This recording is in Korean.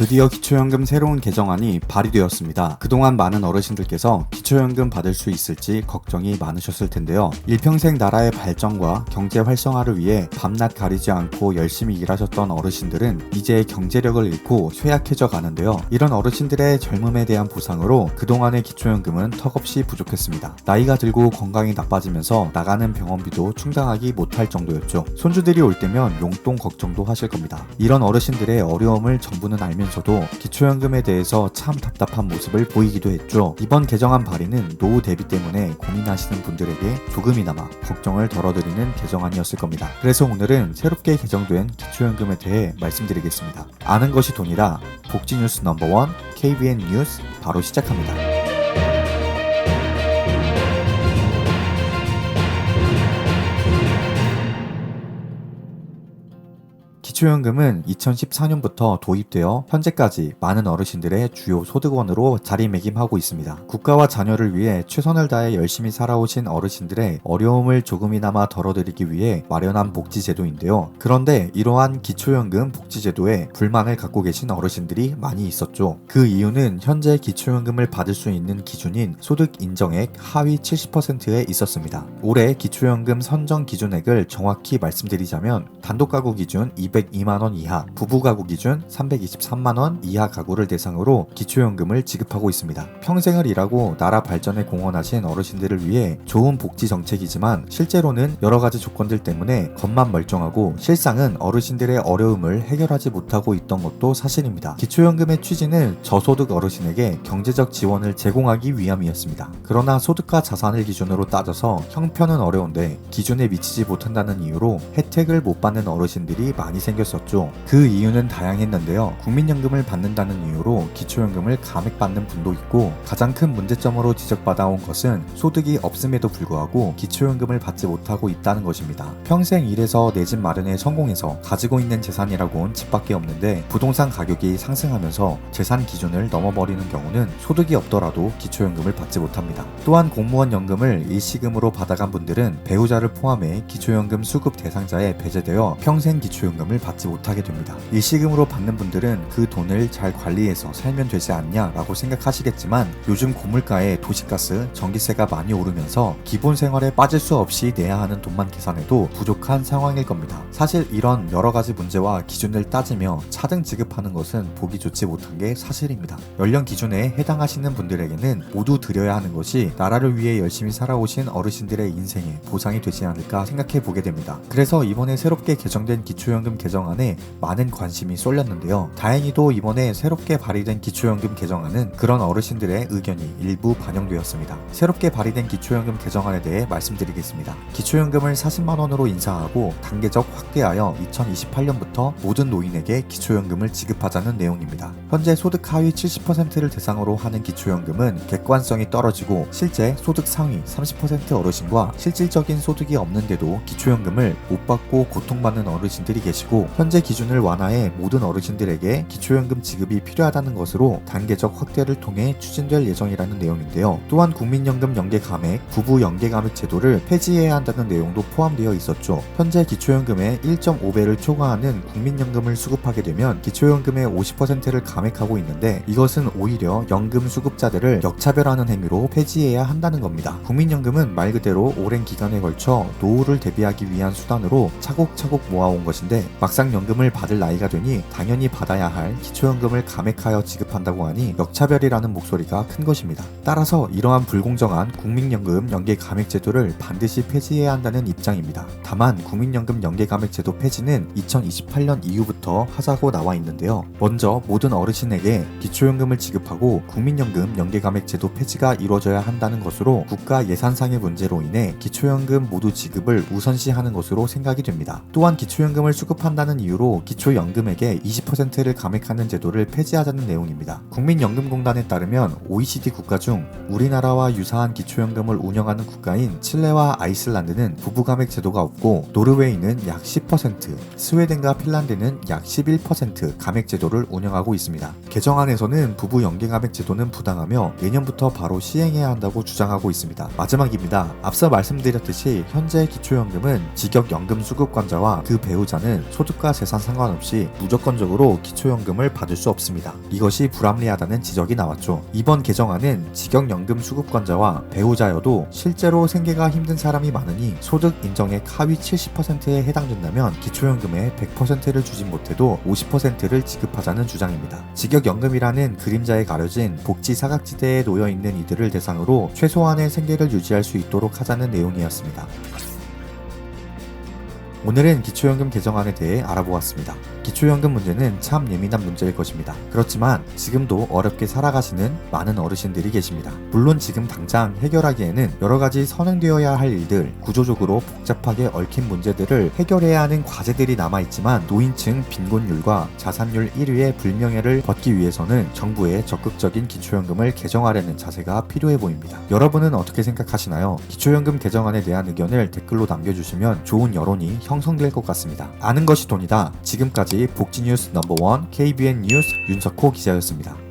드디어 기초연금 새로운 개정안이 발의되었습니다. 그동안 많은 어르신들께서 기초연금 받을 수 있을지 걱정이 많으셨을 텐데요. 일평생 나라의 발전과 경제 활성화를 위해 밤낮 가리지 않고 열심히 일하셨던 어르신들은 이제 경제력을 잃고 쇠약해져 가는데요. 이런 어르신들의 젊음에 대한 보상으로 그동안의 기초연금은 턱없이 부족했습니다. 나이가 들고 건강이 나빠지면서 나가는 병원비도 충당하기 못할 정도였죠. 손주들이 올 때면 용돈 걱정도 하실 겁니다. 이런 어르신들의 어려움을 정부는 알면서 도 기초연금에 대해서 참 답답한 모습을 보이기도 했죠. 이번 개정안 발의는 노후 대비 때문에 고민하시는 분들에게 조금이나마 걱정을 덜어드리는 개정안이었을 겁니다. 그래서 오늘은 새롭게 개정된 기초연금에 대해 말씀드리겠습니다. 아는 것이 돈이다. 복지뉴스 넘버원 KBN 뉴스 바로 시작합니다. 기초연금은 2014년부터 도입되어 현재까지 많은 어르신들의 주요 소득원으로 자리매김하고 있습니다. 국가와 자녀를 위해 최선을 다해 열심히 살아오신 어르신들의 어려움을 조금이나마 덜어드리기 위해 마련한 복지제도인데요. 그런데 이러한 기초연금 복지제도에 불만을 갖고 계신 어르신들이 많이 있었죠. 그 이유는 현재 기초연금을 받을 수 있는 기준인 소득 인정액 하위 70%에 있었습니다. 올해 기초연금 선정 기준액을 정확히 말씀드리자면 단독 가구 기준 202만원 이하, 부부 가구 기준 323만원 이하 가구를 대상으로 기초연금을 지급하고 있습니다. 평생을 일하고 나라 발전에 공헌하신 어르신들을 위해 좋은 복지 정책이지만 실제로는 여러 가지 조건들 때문에 겉만 멀쩡하고 실상은 어르신들의 어려움을 해결하지 못하고 있던 것도 사실입니다. 기초연금의 취지는 저소득 어르신에게 경제적 지원을 제공하기 위함이었습니다. 그러나 소득과 자산을 기준으로 따져서 형편은 어려운데 기준에 미치지 못한다는 이유로 혜택을 못 받는 어르신들이 많이 생겼 었죠. 그 이유는 다양했는데요. 국민연금을 받는다는 이유로 기초연금을 감액받는 분도 있고 가장 큰 문제점으로 지적받아온 것은 소득이 없음에도 불구하고 기초연금을 받지 못하고 있다는 것입니다. 평생 일해서 내 집 마련에 성공해서 가지고 있는 재산이라고는 집밖에 없는데 부동산 가격이 상승하면서 재산 기준을 넘어버리는 경우는 소득이 없더라도 기초연금을 받지 못합니다. 또한 공무원 연금을 일시금으로 받아간 분들은 배우자를 포함해 기초연금 수급 대상자에 배제되어 평생 기초연금을 받지 못하게 됩니다. 일시금으로 받는 분들은 그 돈을 잘 관리해서 살면 되지 않냐라고 생각하시겠지만 요즘 고물가에 도시가스, 전기세가 많이 오르면서 기본 생활에 빠질 수 없이 내야 하는 돈만 계산해도 부족한 상황일 겁니다. 사실 이런 여러 가지 문제와 기준을 따지며 차등 지급하는 것은 보기 좋지 못한 게 사실입니다. 연령 기준에 해당하시는 분들에게는 모두 드려야 하는 것이 나라를 위해 열심히 살아오신 어르신들의 인생에 보상이 되지 않을까 생각해 보게 됩니다. 그래서 이번에 새롭게 개정된 기초연금 개정안에 많은 관심이 쏠렸는데요. 다행히도 이번에 새롭게 발의된 기초연금 개정안은 그런 어르신들의 의견이 일부 반영되었습니다. 새롭게 발의된 기초연금 개정안에 대해 말씀드리겠습니다. 기초연금을 40만원으로 인상하고 단계적 확대하여 2028년부터 모든 노인에게 기초연금을 지급하자는 내용입니다. 현재 소득 하위 70%를 대상으로 하는 기초연금은 객관성이 떨어지고 실제 소득 상위 30% 어르신과 실질적인 소득이 없는데도 기초연금을 못 받고 고통받는 어르신들이 계시고 현재 기준을 완화해 모든 어르신들에게 기초연금 지급이 필요하다는 것으로 단계적 확대를 통해 추진될 예정이라는 내용인데요. 또한 국민연금 연계 감액, 부부 연계 감액 제도를 폐지해야 한다는 내용도 포함되어 있었죠. 현재 기초연금의 1.5배를 초과하는 국민연금을 수급하게 되면 기초연금의 50%를 감액하고 있는데 이것은 오히려 연금 수급자들을 역차별하는 행위로 폐지해야 한다는 겁니다. 국민연금은 말 그대로 오랜 기간에 걸쳐 노후를 대비하기 위한 수단으로 차곡차곡 모아온 것인데 막상 연금을 받을 나이가 되니 당연히 받아야 할 기초연금을 감액하여 지급한다고 하니 역차별이라는 목소리가 큰 것입니다. 따라서 이러한 불공정한 국민연금 연계 감액 제도를 반드시 폐지해야 한다는 입장입니다. 다만 국민연금 연계 감액 제도 폐지는 2028년 이후부터 하자고 나와 있는데요. 먼저 모든 어르신에게 기초연금을 지급하고 국민연금 연계 감액 제도 폐지가 이루어져야 한다는 것으로 국가 예산상의 문제로 인해 기초연금 모두 지급을 우선시하는 것으로 생각이 됩니다. 또한 기초연금을 수급한다 는 이유로 기초연금액의 20%를 감액하는 제도를 폐지하자는 내용입니다. 국민연금공단에 따르면 OECD 국가 중 우리나라와 유사한 기초연금을 운영하는 국가인 칠레와 아이슬란드는 부부감액 제도가 없고 노르웨이는 약 10%, 스웨덴과 핀란드는 약 11% 감액 제도를 운영하고 있습니다. 개정안에서는 부부 연계 감액 제도는 부당하며 내년부터 바로 시행해야 한다고 주장하고 있습니다. 마지막입니다. 앞서 말씀드렸듯이 현재 기초연금은 직역연금 수급관자와 그 배우자는 소득 소득과 재산 상관없이 무조건적으로 기초연금을 받을 수 없습니다. 이것이 불합리하다는 지적이 나왔죠. 이번 개정안은 직역연금 수급권자와 배우자여도 실제로 생계가 힘든 사람이 많으니 소득 인정액 하위 70%에 해당된다면 기초연금의 100%를 주진 못해도 50%를 지급하자는 주장입니다. 직역연금이라는 그림자에 가려진 복지 사각지대에 놓여 있는 이들을 대상으로 최소한의 생계를 유지할 수 있도록 하자는 내용이었습니다. 오늘은 기초연금 개정안에 대해 알아보았습니다. 기초연금 문제는 참 예민한 문제일 것입니다. 그렇지만 지금도 어렵게 살아가시는 많은 어르신들이 계십니다. 물론 지금 당장 해결하기에는 여러 가지 선행되어야 할 일들, 구조적으로 복잡하게 얽힌 문제들을 해결해야 하는 과제들이 남아있지만 노인층 빈곤율과 자산율 1위의 불명예를 벗기 위해서는 정부의 적극적인 기초연금을 개정하려는 자세가 필요해 보입니다. 여러분은 어떻게 생각하시나요? 기초연금 개정안에 대한 의견을 댓글로 남겨주시면 좋은 여론이 형성될 것 같습니다. 아는 것이 돈이다. 지금까지 복지뉴스 넘버원 KBN 뉴스 윤석호 기자였습니다.